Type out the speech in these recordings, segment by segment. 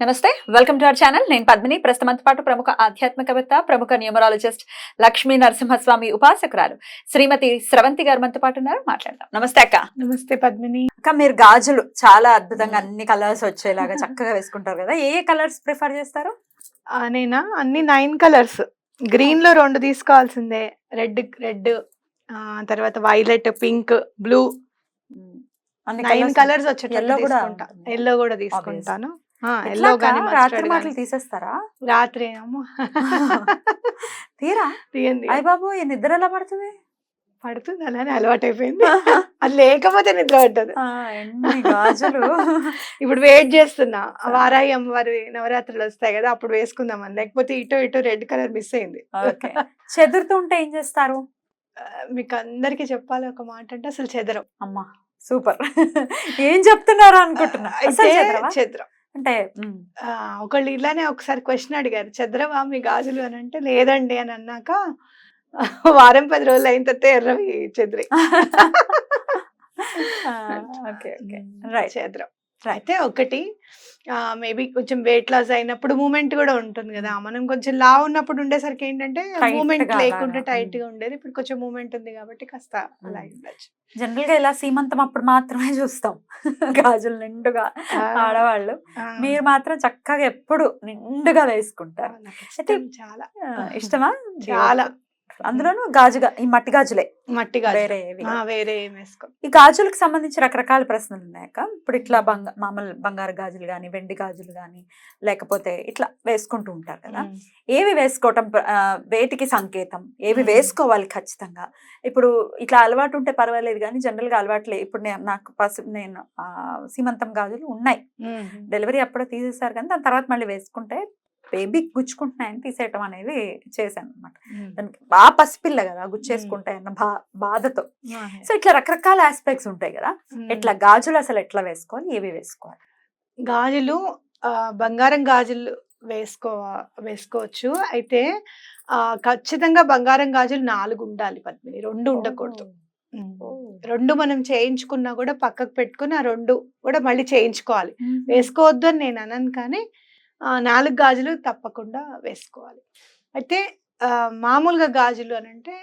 నమస్తే welcome to our channel. నేను పద్మిని. ప్రస్తుతంతో పాటు ప్రముఖ ఆధ్యాత్మికవేత్త ప్రముఖ న్యూమరాలజిస్ట్ లక్ష్మీ నరసింహస్వామి ఉపాసకురాలు శ్రీమతి స్రవంతి గారు మనతో పాటు ఉన్నారు. మాట్లాడదాం. నమస్తే అక్క. నమస్తే పద్మిని. అక్క మీరు గాజులు చాలా అద్భుతంగా అన్ని కలర్స్ వచ్చేలాగా చక్కగా వేసుకుంటారు కదా. ఏ కలర్స్ ప్రిఫర్ చేస్తారు? నేనా? అన్ని నైన్ కలర్స్. గ్రీన్లో రెండు తీసుకోవాల్సిందే. రెడ్ రెడ్ తర్వాత violet pink blue. Nine colours వచ్చేటట్టు. ఎల్లో కూడా తీసుకుంటాను. రాత్రి మాటలు. తీసేస్తారా? రాత్రి తీరా? తీయండి. అయ్య బాబు ఈ నిద్ర ఎలా పడుతుంది? పడుతుంది అలానే అలవాటు అయిపోయింది అది లేకపోతే నిద్ర పట్టదు. గాజులు. ఇప్పుడు వెయిట్ చేస్తున్నా. వారాయి అమ్మవారి నవరాత్రులు వస్తాయి కదా అప్పుడు వేసుకుందామని. లేకపోతే ఇటు ఇటు రెడ్ కలర్ మిస్ అయింది. చెదురుతూ ఉంటే ఏం చేస్తారు? మీకు అందరికి చెప్పాలి ఒక మాట అంటే అసలు చెదరం. అమ్మా సూపర్. ఏం చెప్తున్నారు అనుకుంటున్నా? చెదరం. అంటే ఒకళ్ళు ఇలానే ఒకసారి క్వశ్చన్ అడిగారు చంద్రవా మీ గాజులు అని అంటే లేదండి అని అన్నాక వారం పది రోజులు అయిన తర్వాత ఎర్రవి చెద్రి. Okay okay. రైట్. చంద్రం అయితే ఒకటి మేబీ కొంచెం వెయిట్ లాస్ అయినప్పుడు మూమెంట్ కూడా ఉంటుంది కదా. మనం కొంచెం లా ఉన్నప్పుడు ఉండేసరికి ఏంటంటే మూమెంట్ లేకుండా. టైట్గా ఉండేది. ఇప్పుడు కొంచెం మూమెంట్ ఉంది కాబట్టి కాస్త అలా Mm. ఉండొచ్చు. జనరల్గా ఇలా సీమంతం అప్పుడు మాత్రమే చూస్తాం. గాజులు నిండుగా ఆడవాళ్ళు. మీరు మాత్రం చక్కగా ఎప్పుడు నిండుగా వేసుకుంటారు. ఇష్టం చాలా. ఇష్టమా? చాలా. అందులోనూ గాజుగా ఈ మట్టి గాజులే మట్టి వేరే. వేరే ఈ గాజులకు సంబంధించి రకరకాల ప్రశ్నలు ఉన్నాయక ఇప్పుడు ఇట్లా బంగ మామూలు బంగారు గాజులు కానీ వెండి గాజులు కానీ లేకపోతే ఇట్లా వేసుకుంటూ ఉంటారు కదా. ఏవి వేసుకోవటం వేటికి సంకేతం ఏవి. వేసుకోవాలి ఖచ్చితంగా ఇప్పుడు ఇట్లా అలవాటు ఉంటే పర్వాలేదు కానీ జనరల్గా అలవాట్లే ఇప్పుడు నేను నాకు పసు నేను ఆ, సీమంతం గాజులు ఉన్నాయి. డెలివరీ అప్పుడే తీసేసారు కానీ దాని తర్వాత మళ్ళీ వేసుకుంటే బేబీ గుచ్చుకుంటున్నాయని తీసేయటం అనేది చేశాను అనమాట. దానికి బాగా పసిపిల్ల కదా గుచ్చేసుకుంటాయన్న బా బాధతో. సో ఇట్లా రకరకాల ఆస్పెక్ట్స్ ఉంటాయి కదా. ఎట్లా గాజులు అసలు ఎట్లా వేసుకోవాలి? ఏవి వేసుకోవాలి? గాజులు ఆ, బంగారం గాజులు వేసుకో వేసుకోవచ్చు. అయితే ఆ, ఖచ్చితంగా బంగారం గాజులు నాలుగు ఉండాలి పద్మిని. రెండు ఉండకూడదు. రెండు మనం చేయించుకున్నా కూడా పక్కకు పెట్టుకుని ఆ రెండు కూడా మళ్ళీ చేయించుకోవాలి. వేసుకోవద్దు అని నేను అనను కానీ నాలుగు గాజులు తప్పకుండా వేసుకోవాలి. అయితే మామూలుగా గాజులు అని అంటే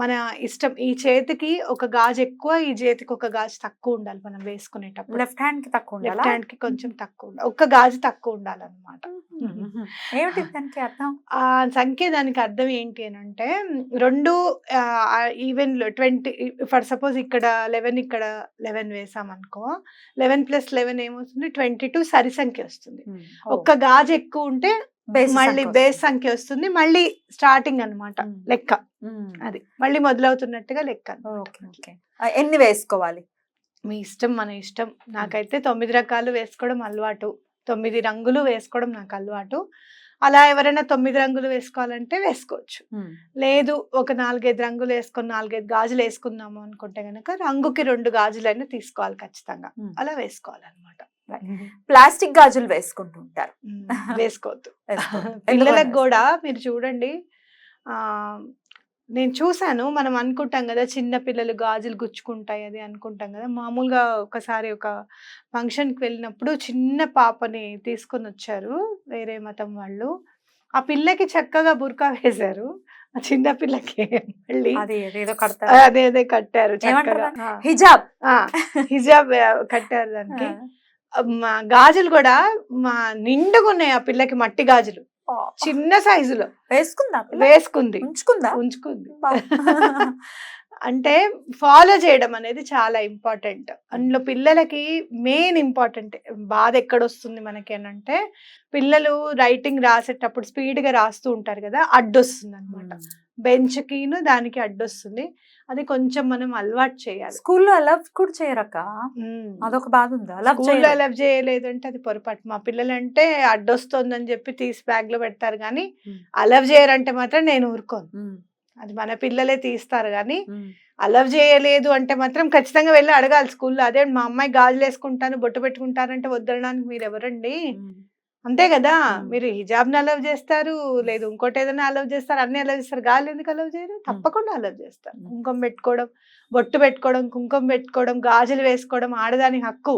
మన ఇష్టం ఈ చేతికి ఒక గాజు ఎక్కువ ఈ చేతికి ఒక గాజు తక్కువ ఉండాలి మనం వేసుకునేటప్పుడు. లెఫ్ట్ హ్యాండ్కి తక్కువ ఉండాలా? లెఫ్ట్ హ్యాండ్కి కొంచెం తక్కువ ఉండాలి. ఒక్క గాజు తక్కువ ఉండాలన్నమాట. ఏమిటి దానికి అర్థం? ఆ సంఖ్య దానికి అర్థం ఏంటి అని అంటే రెండు ఈవెన్ ట్వంటీ ఫర్ సపోజ్ ఇక్కడ లెవెన్ ఇక్కడ లెవెన్ వేసాం అనుకో లెవెన్ ప్లస్ లెవెన్ ఏమవుతుంది ట్వంటీ టూ సరి సంఖ్య వస్తుంది. ఒక్క గాజు ఎక్కువ ఉంటే మళ్ళీ బేస్. సంఖ్య వస్తుంది మళ్ళీ స్టార్టింగ్ అన్నమాట. మ్మ్. లెక్క. అది. మళ్ళీ మొదలవుతున్నట్టుగా లెక్క ఎన్ని వేసుకోవాలి? మీ ఇష్టం మన ఇష్టం. నాకైతే తొమ్మిది రకాలు వేసుకోవడం అలవాటు. తొమ్మిది రంగులు వేసుకోవడం నాకు అలవాటు. అలా ఎవరైనా తొమ్మిది రంగులు వేసుకోవాలంటే వేసుకోవచ్చు. లేదు ఒక నాలుగైదు రంగులు వేసుకొని నాలుగైదు గాజులు వేసుకుందాము అనుకుంటే గనక రంగుకి రెండు గాజులైనా తీసుకోవాలి ఖచ్చితంగా. అలా వేసుకోవాలన్నమాట. ప్లాస్టిక్ గాజులు వేసుకుంటూ ఉంటారు. వేసుకోవద్దు. పిల్లలకు కూడా మీరు చూడండి ఆ నేను చూసాను మనం అనుకుంటాం కదా చిన్న పిల్లలు గాజులు గుచ్చుకుంటాయి అది అనుకుంటాం కదా మామూలుగా ఒకసారి ఒక ఫంక్షన్కి వెళ్ళినప్పుడు చిన్న పాపని తీసుకొని వచ్చారు వేరే మతం వాళ్ళు. ఆ పిల్లకి చక్కగా బుర్కా వేశారు ఆ చిన్న పిల్లకి మళ్ళీ అది అదే కట్టారు హిజాబ్. హిజాబ్ కట్టారు దానికి. మా గాజులు కూడా మా నిండుగా ఉన్నాయి ఆ పిల్లకి మట్టి గాజులు. చిన్న సైజులో. వేసుకుందా? వేసుకుంది. ఉంచుకుందా? ఉంచుకుంది. అంటే ఫాలో చేయడం అనేది చాలా ఇంపార్టెంట్ అందులో పిల్లలకి మెయిన్ ఇంపార్టెంట్ బాధ ఎక్కడొస్తుంది మనకి అని అంటే పిల్లలు రైటింగ్ రాసేటప్పుడు స్పీడ్గా రాస్తూ ఉంటారు కదా అడ్డొస్తుంది అనమాట బెంచ్ కిను దానికి అడ్డొస్తుంది. అది కొంచెం మనం అలవాటు చేయాలి. స్కూల్లో అలవ్ కూడా చేయరక్క? అదొక బాధ ఉంది? అలవ్ స్కూల్లో అలవ్ చేయలేదు అంటే అది పొరపాటు. మా పిల్లలంటే అడ్డొస్తుందని చెప్పి తీసి బ్యాగ్లో పెడతారు కానీ. అలవ్ చేయరంటే మాత్రం నేను ఊరుకోను. అది మన పిల్లలే తీస్తారు కానీ అలవ్ చేయలేదు అంటే మాత్రం ఖచ్చితంగా వెళ్ళి అడగాలి స్కూల్లో. అదే మా అమ్మాయి గాజులు వేసుకుంటాను బొట్టు పెట్టుకుంటానంటే వద్దనడానికి మీరు ఎవరండి అంతే కదా. మీరు హిజాబ్ని అలవ్ చేస్తారు లేదు ఇంకోటి ఏదైనా అలవ్ చేస్తారు అన్ని అలవ్ చేస్తారు. గాలి ఎందుకు అలవ్ చేయరు? తప్పకుండా అలవ్ చేస్తారు. కుంకుమ పెట్టుకోవడం బొట్టు పెట్టుకోవడం కుంకుమ పెట్టుకోవడం గాజులు వేసుకోవడం ఆడదాని హక్కు.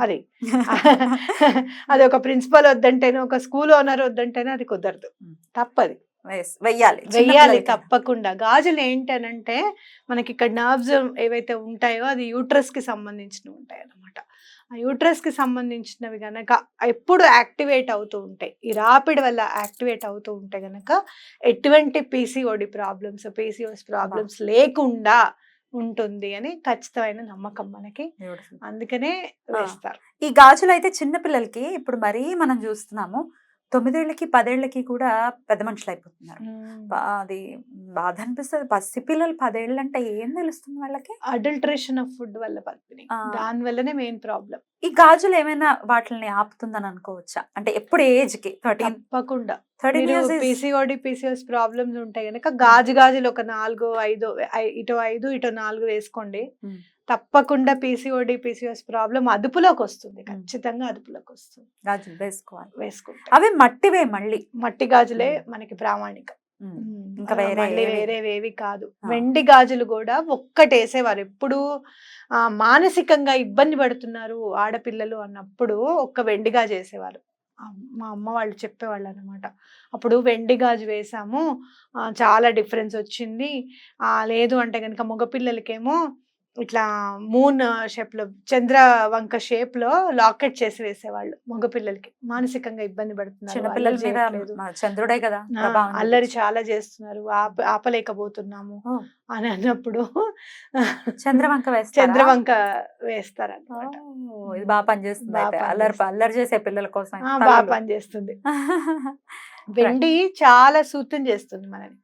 అది. అది ఒక ప్రిన్సిపల్ వద్దంటేనో ఒక స్కూల్ ఓనర్ వద్దంటేనో అది కుదరదు. తప్పది. వెయ్యాలి. వెయ్యాలి. తప్పకుండా. గాజులు ఏంటనంటే మనకి ఇక్కడ నర్వ్స్ ఏవైతే ఉంటాయో అది యూట్రస్కి సంబంధించినవి ఉంటాయి అన్నమాట ఆ యూట్రస్కి సంబంధించినవి గనక ఎప్పుడు యాక్టివేట్ అవుతూ ఉంటాయి. ఈ రాపిడ్ వల్ల యాక్టివేట్ అవుతూ ఉంటే గనక ఎటువంటి పీసీఓడి ప్రాబ్లమ్స్ పీసీఓఎస్ ప్రాబ్లమ్స్ లేకుండా ఉంటుంది అని ఖచ్చితమైన నమ్మకం మనకి. అందుకనే వేస్తారు. ఈ గాజులు అయితే చిన్న పిల్లలకి ఇప్పుడు మరీ మనం చూస్తున్నాము. తొమ్మిదేళ్ళకి పదేళ్ళకి కూడా పెద్ద మనుషులు అయిపోతున్నారు. అది బాధ అనిపిస్తుంది పసి పిల్లలు పదేళ్ళు అంటే ఏం తెలుస్తుంది వాళ్ళకి? అడల్ట్రేషన్ ఆఫ్ ఫుడ్ వల్ల ఆ. దాని వల్లనే మెయిన్ ప్రాబ్లం ఈ గాజులు ఏమైనా వాటిని ఆపుతుందని అనుకోవచ్చా? అంటే ఎప్పుడు ఏజ్కి థర్టీన్ తప్పకుండా. Thirteen years PCOD PCOS problems ఉంటాయి కనుక గాజు గాజులు ఒక నాలుగు ఐదు ఇటు ఐదు ఇటు నాలుగు వేసుకోండి. తప్పకుండా పీసీఓడి పీసీఎస్ ప్రాబ్లం అదుపులోకి వస్తుంది ఖచ్చితంగా అదుపులోకి వస్తుంది గాజులు వేసుకోవాలి. వేసుకుంటాం. అవి మట్టివే మళ్ళీ. మట్టి గాజులే. మనకి ప్రామాణికం. ఇంకా వేరే? వేరేవేవి కాదు. వెండి గాజులు కూడా ఒక్కటేసేవారు. ఎప్పుడు ఆ మానసికంగా ఇబ్బంది పడుతున్నారు ఆడపిల్లలు అన్నప్పుడు ఒక్క వెండి గాజు వేసేవారు. మా అమ్మ వాళ్ళు చెప్పేవాళ్ళు అనమాట అప్పుడు వెండి గాజు వేసాము. చాలా డిఫరెన్స్ వచ్చింది. ఆ లేదు అంటే కనుక మగపిల్లలకేమో ఇట్లా మూన్ షేప్లో చంద్ర వంక షేప్లో లాకెట్ చేసి వేసేవాళ్ళు మగపిల్లలకి మానసికంగా ఇబ్బంది పడుతున్నారు చంద్రుడే కదా అల్లరి. చాలా చేస్తున్నారు ఆప ఆపలేకపోతున్నాము. అని అన్నప్పుడు చంద్రవంక వేస్తారా? చంద్రవంక వేస్తారన్నమాట ఓ, ఇది బాగా పనిచేస్తుంది అల్లరి. అల్లరి చేసే పిల్లల కోసం బాగా. పనిచేస్తుంది వెండి చాలా సూత్రం చేస్తుంది మనని.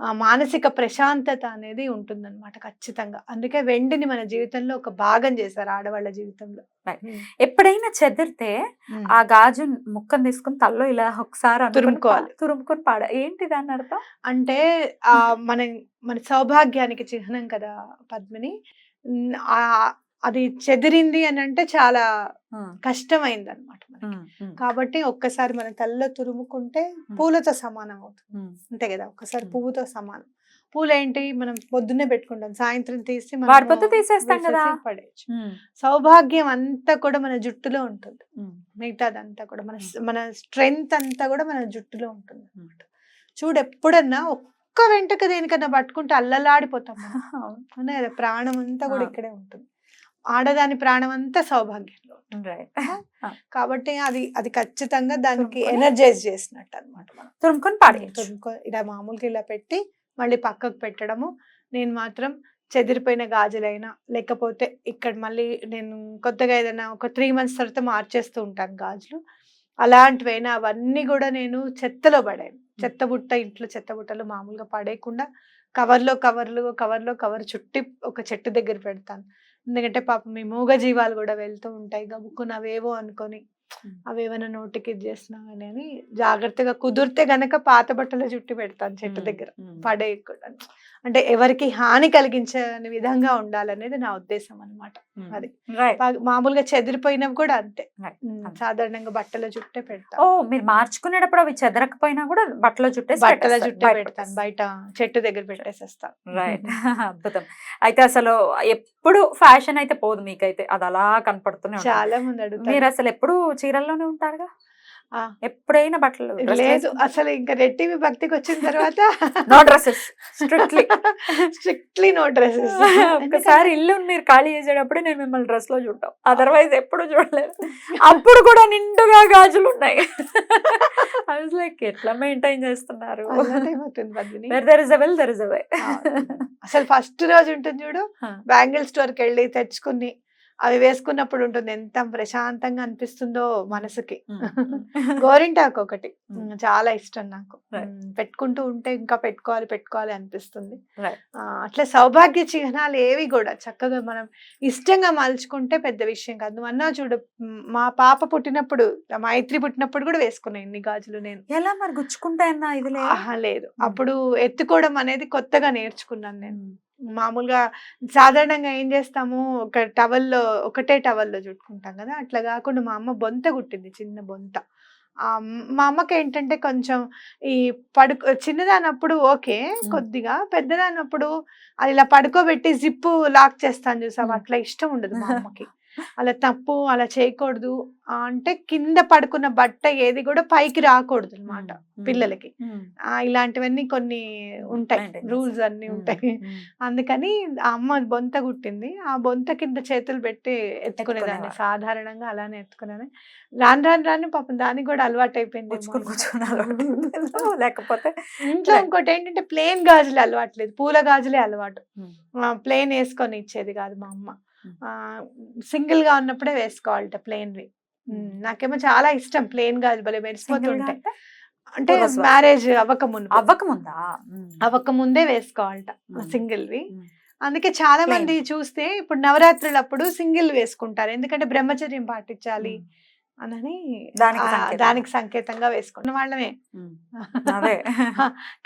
ఆ మానసిక ప్రశాంతత అనేది ఉంటుందన్నమాట ఖచ్చితంగా. అందుకే వెండిని మన జీవితంలో ఒక భాగం చేశారు ఆడవాళ్ళ జీవితంలో. ఎప్పుడైనా చెదిరితే. ఆ గాజు ముక్కను తీసుకుని తల్లో ఇలా ఒకసారి తురుముకోవాలి. తురుముకొని పాడ ఏంటి దాని అర్థం? అంటే ఆ మన మన సౌభాగ్యానికి చిహ్నం కదా పద్మిని. అది చెదిరింది అని అంటే చాలా కష్టమైంది అనమాట కాబట్టి ఒక్కసారి మన తల్లో తురుముకుంటే పూలతో సమానం అవుతుంది. అంతే కదా ఒక్కసారి. పువ్వుతో సమానం. పూలు ఏంటి మనం పొద్దున్నే పెట్టుకుంటాం సాయంత్రం తీసి తీసేస్తాం కదా. పడేయచ్చు. సౌభాగ్యం అంతా కూడా మన జుట్టులో ఉంటుంది. మిగతాదంతా కూడా మన మన స్ట్రెంగ్త్ అంతా కూడా మన జుట్టులో ఉంటుంది అనమాట చూడు ఎప్పుడన్నా ఒక్క వెంటక దేనికన్నా పట్టుకుంటే అల్లలాడిపోతాం కదా? ప్రాణం అంతా కూడా. ఇక్కడే ఉంటుంది. ఆడదాని ప్రాణం అంతా సౌభాగ్యంలో. కాబట్టి అది అది ఖచ్చితంగా దానికి? ఎనర్జైజ్ చేసినట్టు అనమాట మనం. తురుముకొని పాడేయచ్చు. ఇలా మామూలుగా ఇలా పెట్టి మళ్ళీ పక్కకు పెట్టడము. నేను మాత్రం చెదిరిపోయిన గాజులైనా లేకపోతే ఇక్కడ మళ్ళీ నేను కొత్తగా ఏదైనా ఒక త్రీ మంత్స్ తర్వాత మార్చేస్తూ ఉంటాను గాజులు. అలాంటివైనా అవన్నీ కూడా నేను చెత్తలో పడాను. చెత్త బుట్ట ఇంట్లో చెత్త బుట్టలు మామూలుగా పడేయకుండా కవర్లో కవర్లు కవర్లో కవర్ చుట్టి ఒక చెట్టు దగ్గర పెడతాను. ఎందుకంటే పాపం మీ మూగ జీవాలు కూడా వెళ్తూ ఉంటాయి గబుక్కున అవేవో అనుకొని. అవేమైనా నోటికి చేసినా కానీ అని జాగ్రత్తగా కుదిరితే గనక పాత బట్టలు చుట్టి పెడతాను చెట్టు దగ్గర. పడేయకుండా అంటే ఎవరికి హాని కలిగించని విధంగా ఉండాలనేది నా ఉద్దేశం అన్నమాట. ఉమ్. అది. మామూలుగా చెదిరిపోయినవి కూడా అంతే. సాధారణంగా బట్టల చుట్టే ఓ పెడతాను మీరు మార్చుకునేటప్పుడు అవి చెదరకపోయినా కూడా బట్టలో చుట్టేసి బట్టల బయట పెడతాను. బయట చెట్టు దగ్గర పెట్టేసేస్తాను రైట్. అద్భుతం. అయితే అసలు ఎప్పుడు ఫ్యాషన్ అయితే పోదు మీకైతే. అది అలా కనపడుతూనే ఉంటుంది. చాలా మంది అడుగుతారు. మీరు అసలు ఎప్పుడు చీరల్లోనే ఉంటారుగా. ఎప్పుడైనా బట్టలు లేదు? అసలు ఇంకా రెట్టివి భక్తికి వచ్చిన తర్వాత no dresses strictly strictly no dresses ఒకసారి ఇల్లు మీరు ఖాళీ చేసేటప్పుడు నేను మిమ్మల్ని డ్రెస్లో చూడటం. అదర్వైజ్ ఎప్పుడు చూడలేదు. అప్పుడు కూడా నిండుగా గాజులు ఉన్నాయి. లైక్ ఎట్లా మెయింటైన్ చేస్తున్నారు? There is well there is అసలు ఫస్ట్ రోజు ఉంటుంది చూడు. బ్యాంగిల్ స్టోర్కి వెళ్ళి తెచ్చుకుని అవి వేసుకున్నప్పుడు ఉంటుంది. ఎంత ప్రశాంతంగా అనిపిస్తుందో మనసుకి. గోరింటాకు ఒకటి. చాలా ఇష్టం నాకు. పెట్టుకుంటూ ఉంటే ఇంకా పెట్టుకోవాలి పెట్టుకోవాలి అనిపిస్తుంది. అట్లా సౌభాగ్య చిహ్నాలు ఏవి కూడా చక్కగా మనం ఇష్టంగా మలుచుకుంటే పెద్ద విషయం కాదు. నువ్వు అన్నా చూడు మా పాప పుట్టినప్పుడు మైత్రి పుట్టినప్పుడు కూడా వేసుకున్నాను ఇన్ని గాజులు నేను. ఎలా మరి గుచ్చుకుంటాయన్నా ఇది లేదు. అప్పుడు ఎత్తుకోవడం అనేది కొత్తగా నేర్చుకున్నాను నేను. మామూలుగా సాధారణంగా ఏం చేస్తాము? ఒక టవల్లో ఒకటే టవల్లో చుట్టుకుంటాం కదా! అట్లా కాకుండా మా అమ్మ బొంత కుట్టింది చిన్న బొంత. ఆ, మా అమ్మకి ఏంటంటే కొంచెం ఈ పడుకో చిన్నదానప్పుడు ఓకే కొద్దిగా. పెద్దదానప్పుడు అది ఇలా పడుకోబెట్టి జిప్పు లాక్ చేస్తాను చూసావు? మ్మ్. అట్లా ఇష్టం ఉండదు మా అమ్మకి. అలా తప్పు అలా చేయకూడదు అంటే కింద పడుకున్న బట్ట ఏది కూడా పైకి రాకూడదు అనమాట పిల్లలకి. ఆ, ఇలాంటివన్నీ కొన్ని ఉంటాయి. రూల్స్ అన్ని ఉంటాయి. అందుకని ఆ అమ్మ బొంత కుట్టింది. ఆ బొంత కింద చేతులు పెట్టి ఎత్తుకునేదాన్ని. సాధారణంగా అలానే ఎత్తుకునేదాన్ని. రాను రాను రాను పాపం దానికి కూడా అలవాటు అయిపోయింది లేకపోతే ఇంట్లో. ఇంకోటి ఏంటంటే ప్లేన్ గాజులు అలవాట్లేదు పూల గాజులే అలవాటు. ప్లేన్ వేసుకొని ఇచ్చేది కాదు మా అమ్మ. సింగిల్గా ఉన్నప్పుడే వేసుకోవాలట Hmm. నాకేమో చాలా ఇష్టం. ప్లేన్ గాజు భలే గా మెరిసిపోతుంటాయి అంటే. మ్యారేజ్ అవ్వక ముందు. అవ్వక ముందా అవ్వక ముందే వేసుకోవాలట Hmm. సింగిల్వి. Hmm. అందుకే చాలా. మంది చూస్తే ఇప్పుడు నవరాత్రులు అప్పుడు సింగిల్ వేసుకుంటారు. ఎందుకంటే బ్రహ్మచర్యం పాటించాలి. అని దానికి సంకేతంగా. వేసుకున్న వాళ్ళమే. అదే.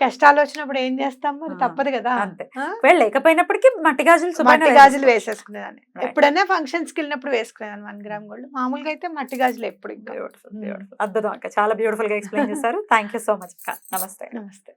కష్టాలు వచ్చినప్పుడు ఏం చేస్తాం మరి? తప్పదు కదా. అంతే. లేకపోయినప్పటికీ మట్టి గాజులు మట్టి గాజులు. వేసేసుకునేదాన్ని. ఎప్పుడైనా ఫంక్షన్స్కి వెళ్ళినప్పుడు వేసుకునేదాన్ని వన్ గ్రామ్ గోల్డ్. మామూలుగా అయితే మట్టి గాజులు ఎప్పుడు. అద్భుతం అక్క. చాలా బ్యూటిఫుల్గా ఎక్స్ప్లెయిన్ చేశారు. థ్యాంక్ యూ సో మచ్ అక్క. నమస్తే. నమస్తే.